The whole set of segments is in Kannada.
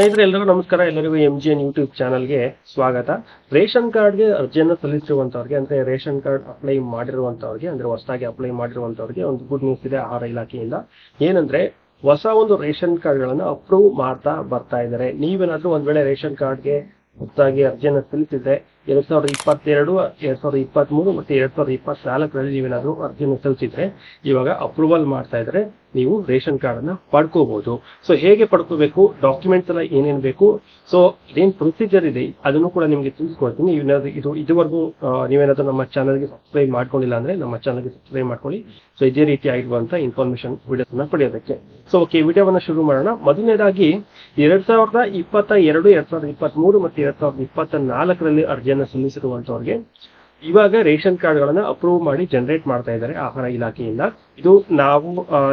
ಸ್ನೇಹಿತರೆ ಎಲ್ಲರಿಗೂ ನಮಸ್ಕಾರ. ಎಲ್ಲರಿಗೂ ಎಂ ಜಿ ಎನ್ ಯೂಟ್ಯೂಬ್ ಚಾನಲ್ಗೆ ಸ್ವಾಗತ. ರೇಷನ್ ಕಾರ್ಡ್ಗೆ ಅರ್ಜಿಯನ್ನು ಸಲ್ಲಿಸಿರುವಂತವ್ರಿಗೆ ಅಂದ್ರೆ ರೇಷನ್ ಕಾರ್ಡ್ ಅಪ್ಲೈ ಮಾಡಿರುವಂತವ್ರಿಗೆ ಅಂದ್ರೆ ಹೊಸದಾಗಿ ಅಪ್ಲೈ ಮಾಡಿರುವಂತವ್ರಿಗೆ ಒಂದು ಗುಡ್ ನ್ಯೂಸ್ ಇದೆ ಆಹಾರ ಇಲಾಖೆಯಿಂದ. ಏನಂದ್ರೆ, ಹೊಸ ಒಂದು ರೇಷನ್ ಕಾರ್ಡ್ಗಳನ್ನು ಅಪ್ರೂವ್ ಮಾಡ್ತಾ ಬರ್ತಾ ಇದ್ದಾರೆ. ನೀವೇನಾದರೂ ಒಂದ್ ವೇಳೆ ರೇಷನ್ ಕಾರ್ಡ್ಗೆ ಹೊಸದಾಗಿ ಅರ್ಜಿಯನ್ನು ಸಲ್ಲಿಸಿದ್ರೆ ಎರಡ್ ಸಾವಿರದ ಇಪ್ಪತ್ತೆರಡು, ಎರಡ್ ಸಾವಿರದ ಇಪ್ಪತ್ತ್ ಮೂರು ಮತ್ತೆ ಎರಡ್ ಸಾವಿರದ ಇಪ್ಪತ್ನಾಲ್ಕರಲ್ಲಿ ನೀವೇನಾದ್ರೂ ಅರ್ಜಿಯನ್ನು ಸಲ್ಲಿಸಿದ್ರೆ ಇವಾಗ ಅಪ್ರೂವಲ್ ಮಾಡ್ತಾ ಇದ್ರೆ ನೀವು ರೇಷನ್ ಕಾರ್ಡ್ ಅನ್ನ ಪಡ್ಕೋಬಹುದು ಸೊ ಹೇಗೆ ಪಡ್ಕೋಬೇಕು? ಡಾಕ್ಯುಮೆಂಟ್ಸ್ ಎಲ್ಲ ಏನೇನ್ ಬೇಕು? ಸೊ ಏನ್ ಪ್ರೊಸೀಜರ್ ಇದೆ, ಅದನ್ನು ಕೂಡ ನಿಮ್ಗೆ ತಿಳಿಸ್ಕೊಡ್ತೀನಿ. ಏನಾದ್ರು ಇದು ಇದುವರೆಗೂ ನೀವೇನಾದ್ರೂ ನಮ್ಮ ಚಾನಲ್ಗೆ ಸಬ್ಸ್ಕ್ರೈಬ್ ಮಾಡ್ಕೊಂಡಿಲ್ಲ ಅಂದ್ರೆ ನಮ್ಮ ಚಾನಲ್ಗೆ ಸಬ್ಸ್ಕ್ರೈಬ್ ಮಾಡ್ಕೊಳ್ಳಿ. ಸೊ ಇದೇ ರೀತಿ ಆಗಿರುವಂತ ಇನ್ಫಾರ್ಮೇಶನ್ ವಿಡಿಯೋಸ್ ಅನ್ನ ಪಡೆಯೋದಕ್ಕೆ. ಸೊ ಓಕೆ ವಿಡಿಯೋವನ್ನ ಶುರು ಮಾಡೋಣ. ಮೊದಲನೇದಾಗಿ ಎರಡ್ ಸಾವಿರದ ಇಪ್ಪತ್ತ ಎರಡು, ಎರಡ್ ಸಾವಿರದ ಇಪ್ಪತ್ತ್ ಮೂರು ಮತ್ತೆ ಎರಡ್ ಸಾವಿರದ ಇಪ್ಪತ್ತ ನಾಲ್ಕರಲ್ಲಿ ಅರ್ಜಿಯನ್ನು ಸಲ್ಲಿಸಿರುವಂತವ್ರಿಗೆ ಇವಾಗ ರೇಷನ್ ಕಾರ್ಡ್ಗಳನ್ನ ಅಪ್ರೂವ್ ಮಾಡಿ ಜನರೇಟ್ ಮಾಡ್ತಾ ಇದ್ದಾರೆ ಆಹಾರ ಇಲಾಖೆಯಿಂದ. ಇದು ನಾವು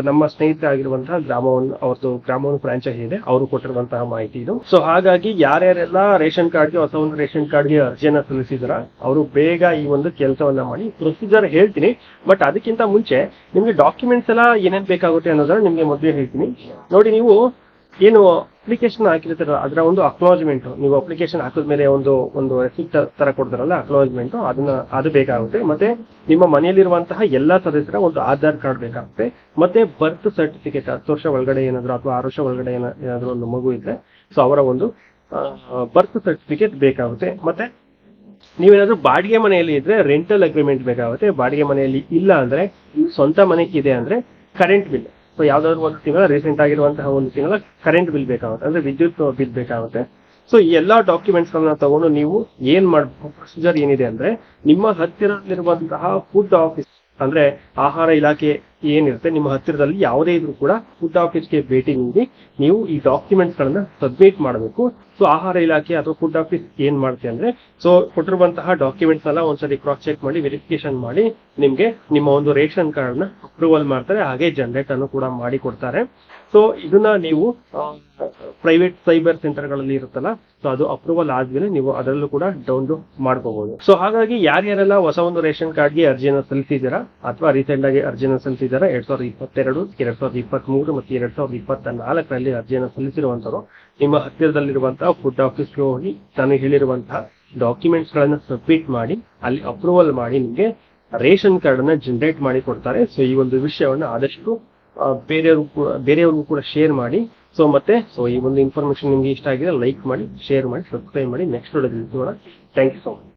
ನಮ್ಮ ಸ್ನೇಹಿತರಾಗಿರುವಂತಹ ಗ್ರಾಮವನ್ನು ಅವ್ರದ್ದು ಗ್ರಾಮವನ್ನು ಫ್ರಾಂಚೈಸ್ ಇದೆ, ಅವರು ಕೊಟ್ಟಿರುವಂತಹ ಮಾಹಿತಿ ಇದು. ಸೊ ಹಾಗಾಗಿ ಯಾರ್ಯಾರೆಲ್ಲ ರೇಷನ್ ಕಾರ್ಡ್ಗೆ ಹೊಸ ಒಂದು ರೇಷನ್ ಕಾರ್ಡ್ಗೆ ಅರ್ಜಿಯನ್ನ ಸಲ್ಲಿಸಿದ್ರ, ಅವರು ಬೇಗ ಈ ಒಂದು ಕೆಲಸವನ್ನ ಮಾಡಿ. ಪ್ರೊಸೀಜರ್ ಹೇಳ್ತೀನಿ, ಬಟ್ ಅದಕ್ಕಿಂತ ಮುಂಚೆ ನಿಮ್ಗೆ ಡಾಕ್ಯುಮೆಂಟ್ಸ್ ಎಲ್ಲ ಏನೇನ್ ಬೇಕಾಗುತ್ತೆ ಅನ್ನೋದನ್ನ ನಿಮ್ಗೆ ಮೊದಲೇ ಹೇಳ್ತೀನಿ. ನೋಡಿ ನೀವು ಏನು ಅಪ್ಲಿಕೇಶನ್ ಹಾಕಿರ್ತಾರ ಅದರ ಒಂದು ಅಕ್ನಾಲಜ್ಮೆಂಟ್ ನೀವು ಅಪ್ಲಿಕೇಶನ್ ಹಾಕಿದ ಮೇಲೆ ಒಂದು ಒಂದು ರೆಸಿಪ್ಟ್ ತರ ಕೊಡ್ತಾರಲ್ಲ ಅಕ್ನಾಲಜ್ಮೆಂಟ್ ಅದನ್ನ, ಅದು ಬೇಕಾಗುತ್ತೆ. ಮತ್ತೆ ನಿಮ್ಮ ಮನೆಯಲ್ಲಿರುವಂತಹ ಎಲ್ಲಾ ಸದಸ್ಯರ ಒಂದು ಆಧಾರ್ ಕಾರ್ಡ್ ಬೇಕಾಗುತ್ತೆ. ಮತ್ತೆ ಬರ್ತ್ ಸರ್ಟಿಫಿಕೇಟ್ ಹತ್ತು ವರ್ಷ ಒಳಗಡೆ ಏನಾದ್ರು ಅಥವಾ ಆರು ವರ್ಷ ಒಳಗಡೆ ಏನ- ಏನಾದ್ರು ಒಂದು ಮಗು ಇದ್ರೆ ಸೊ ಅವರ ಒಂದು ಬರ್ತ್ ಸರ್ಟಿಫಿಕೇಟ್ ಬೇಕಾಗುತ್ತೆ. ಮತ್ತೆ ನೀವೇನಾದ್ರೂ ಬಾಡಿಗೆ ಮನೆಯಲ್ಲಿ ಇದ್ರೆ ರೆಂಟಲ್ ಅಗ್ರಿಮೆಂಟ್ ಬೇಕಾಗುತ್ತೆ. ಬಾಡಿಗೆ ಮನೆಯಲ್ಲಿ ಇಲ್ಲ ಅಂದ್ರೆ, ಸ್ವಂತ ಮನೆಗೆ ಇದೆ ಅಂದ್ರೆ ಕರೆಂಟ್ ಬಿಲ್ ಸೊ ಯಾವ್ದಾದ್ರು ಒಂದು ತಿಂಗಳ ರೀಸೆಂಟ್ ಆಗಿರುವಂತಹ ಒಂದು ತಿಂಗಳ ಕರೆಂಟ್ ಬಿಲ್ ಬೇಕಾಗುತ್ತೆ. ಅಂದ್ರೆ ವಿದ್ಯುತ್ ಬಿಲ್ ಬೇಕಾಗುತ್ತೆ. ಸೊ ಈ ಎಲ್ಲಾ ಡಾಕ್ಯುಮೆಂಟ್ಸ್ ಗಳನ್ನ ತಗೊಂಡು ನೀವು ಏನ್ ಮಾಡಬಹುದು ಪ್ರೊಸೀಜರ್ ಏನಿದೆ ಅಂದ್ರೆ ನಿಮ್ಮ ಹತ್ತಿರದಲ್ಲಿರುವಂತಹ ಫುಡ್ ಆಫೀಸ್ ಅಂದ್ರೆ ಆಹಾರ ಇಲಾಖೆ ಏನಿರುತ್ತೆ, ನಿಮ್ಮ ಹತ್ತಿರದಲ್ಲಿ ಯಾವುದೇ ಇದ್ರೂ ಕೂಡ ಫುಡ್ ಆಫೀಸ್ಗೆ ಭೇಟಿ ನೀಡಿ, ನೀವು ಈ ಡಾಕ್ಯುಮೆಂಟ್ಸ್ ಗಳನ್ನ ಸಬ್ಮಿಟ್ ಮಾಡಬೇಕು. ಸೊ ಆಹಾರ ಇಲಾಖೆ ಅಥವಾ ಫುಡ್ ಆಫೀಸ್ ಏನ್ ಮಾಡುತ್ತೆ ಅಂದ್ರೆ ಸೊ ಕೊಟ್ಟಿರುವಂತಹ ಡಾಕ್ಯುಮೆಂಟ್ಸ್ ಎಲ್ಲ ಒಂದ್ಸರಿ ಕ್ರಾಸ್ ಚೆಕ್ ಮಾಡಿ ವೆರಿಫಿಕೇಶನ್ ಮಾಡಿ, ನಿಮ್ಗೆ ನಿಮ್ಮ ಒಂದು ರೇಷನ್ ಕಾರ್ಡ್ನ ಅಪ್ರೂವಲ್ ಮಾಡ್ತಾರೆ. ಹಾಗೆ ಜನರೇಟ್ ಅನ್ನು ಕೂಡ ಮಾಡಿ ಕೊಡ್ತಾರೆ. ಸೊ ಇದನ್ನ ನೀವು ಪ್ರೈವೇಟ್ ಸೈಬರ್ ಸೆಂಟರ್ಗಳಲ್ಲಿ ಇರುತ್ತಲ್ಲ ಸೊ ಅದು ಅಪ್ರೂವಲ್ ಆದ್ಮೇಲೆ ನೀವು ಅದರಲ್ಲೂ ಕೂಡ ಡೌನ್ಲೋಡ್ ಮಾಡ್ಕೋಬಹುದು ಸೊ ಹಾಗಾಗಿ ಯಾರ್ಯಾರೆಲ್ಲ ಹೊಸ ಒಂದು ರೇಷನ್ ಕಾರ್ಡ್ಗೆ ಅರ್ಜಿಯನ್ನು ಸಲ್ಲಿಸಿದ್ದೀರಾ, ಅಥವಾ ರೀಸೆಂಟ್ ಆಗಿ ಅರ್ಜಿಯನ್ನು ಸಲ್ಲಿಸಿದಾರಾ ಎರಡ್ ಸಾವಿರದ ಇಪ್ಪತ್ತೆರಡು, ಎರಡ್ ಸಾವಿರದ ಇಪ್ಪತ್ತ್ ಮೂರು ಮತ್ತು ಎರಡ್ ಸಾವಿರದ ಇಪ್ಪತ್ತ ನಾಲ್ಕರಲ್ಲಿ ಅರ್ಜಿಯನ್ನು ಸಲ್ಲಿಸಿರುವಂತವರು ನಿಮ್ಮ ಹತ್ತಿರದಲ್ಲಿರುವಂತಹ ಫುಡ್ ಆಫೀಸ್ಗೆ ಹೋಗಿ ನಾನು ಹೇಳಿರುವಂತಹ ಡಾಕ್ಯುಮೆಂಟ್ಸ್ ಗಳನ್ನ ಸಬ್ಮಿಟ್ ಮಾಡಿ, ಅಲ್ಲಿ ಅಪ್ರೂವಲ್ ಮಾಡಿ ನಿಮಗೆ ರೇಷನ್ ಕಾರ್ಡ್ ಅನ್ನ ಜನರೇಟ್ ಮಾಡಿ ಕೊಡ್ತಾರೆ. ಸೊ ಈ ಒಂದು ವಿಷಯವನ್ನ ಆದಷ್ಟು ಬೇರೆಯವ್ರಿಗೂ ಕೂಡ ಬೇರೆಯವ್ರಿಗೂ ಕೂಡ ಶೇರ್ ಮಾಡಿ. ಸೊ ಮತ್ತೆ ಸೊ ಈ ಒಂದು ಇನ್ಫಾರ್ಮೇಶನ್ ನಿಮ್ಗೆ ಇಷ್ಟ ಆಗಿದೆ ಲೈಕ್ ಮಾಡಿ ಶೇರ್ ಮಾಡಿ ಸಬ್ಸ್ಕ್ರೈಬ್ ಮಾಡಿ. ನೆಕ್ಸ್ಟ್ ಸಿಗೋಣ ಥ್ಯಾಂಕ್ ಯು ಸೊ ಮಚ್